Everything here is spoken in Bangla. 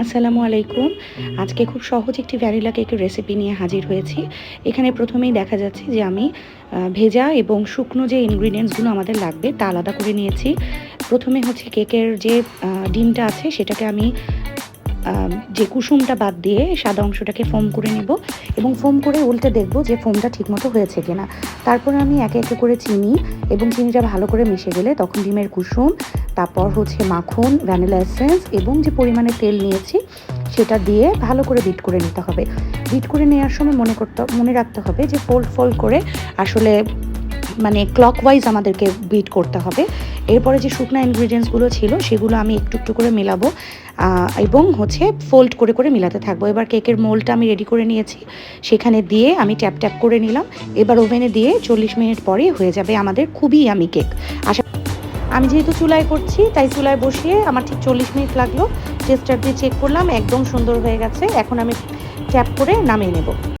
আসসালামু আলাইকুম। আজকে খুব সহজ একটি ভ্যানিলা কেকের রেসিপি নিয়ে হাজির হয়েছি। এখানে প্রথমেই দেখা যাচ্ছে যে আমি ভেজা এবং শুকনো যে ইনগ্রিডিয়েন্টসগুলো আমাদের লাগবে তা আলাদা করে নিয়েছি। প্রথমে হচ্ছে কেকের যে ডিমটা আছে সেটাকে আমি যে কুসুমটা বাদ দিয়ে সাদা অংশটাকে ফোম করে নেব এবং ফোম করে উল্টে দেখব যে ফোমটা ঠিকমতো হয়েছে কিনা। তারপরে আমি একে একে করে চিনি এবং চিনিটা ভালো করে মিশে গেলে তখন ডিমের কুসুম, তারপর হচ্ছে মাখন, ভ্যানিলা এসেন্স এবং যে পরিমাণে তেল নিয়েছি সেটা দিয়ে ভালো করে বিট করে নিতে হবে। বিট করে নেওয়ার সময় মনে করতে, মনে রাখতে হবে যে ফোল্ড ফোল্ড করে আসলে মানে ক্লকওয়াইজ আমাদেরকে বিট করতে হবে। এরপরে যে শুকনো ইনগ্রিডিয়েন্টসগুলো ছিল, সেগুলো আমি একটু একটু করে মেলাবো এবং হচ্ছে ফোল্ড করে করে মেলাতে থাকব। এবার কেকের মোলটা আমি রেডি করে নিয়েছি। সেখানে দিয়ে আমি ট্যাপ ট্যাপ করে নিলাম। এবার ওভেনে দিয়ে চল্লিশ মিনিট পরে হয়ে যাবে আমাদের খুবই আমি কেক আশা আমি যেহেতু চুলায় করছি, তাই চুলায় বসিয়ে আমার ঠিক চল্লিশ মিনিট লাগল। টেস্টার দিয়ে চেক করলাম, একদম সুন্দর হয়ে গেছে। এখন আমি ট্যাপ করে নামিয়ে নেব।